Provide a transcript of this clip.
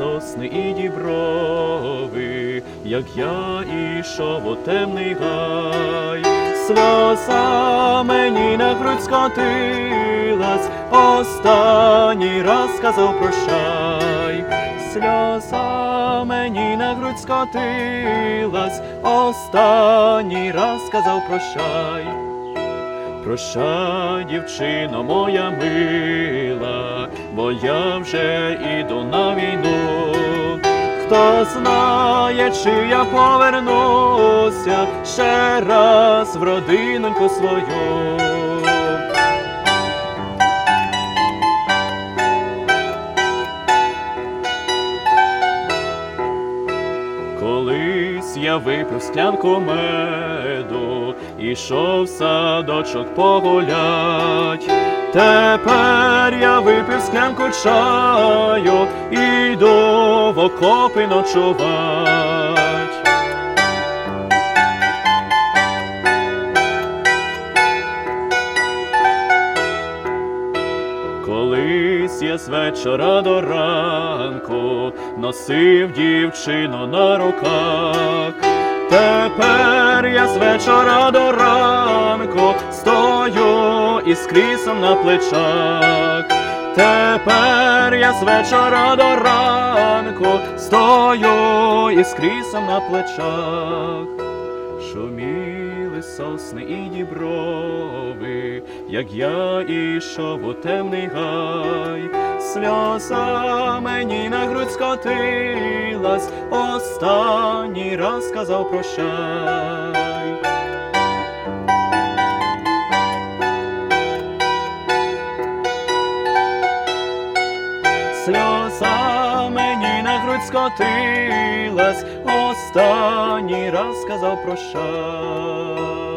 сосни і діброви, як я ішов у темний гай, сльоза мені на грудь скотилась, останній раз сказав прощай, сльоза мені на грудь скотилась, останній раз сказав прощай, прощай, дівчино моя мила. Бо я вже іду на війну. Хто знає, чи я повернуся ще раз в родиноньку свою. Колись я випив склянку меду, ішов садочок погулять. Тепер я випив склянку чаю, іду в окопи ночувать. Колись я з вечора до ранку носив дівчину на руках. Тепер я з вечора до ранку стою із крісом на плечах. Тепер я з вечора до ранку стою із крісом на плечах. Шуміли сосни і діброви, як я ішов у темний гай, сльоза мені на грудь скотилась, останній раз сказав прощай. Сльоза мені на грудь скотилась, останній раз сказав прощай.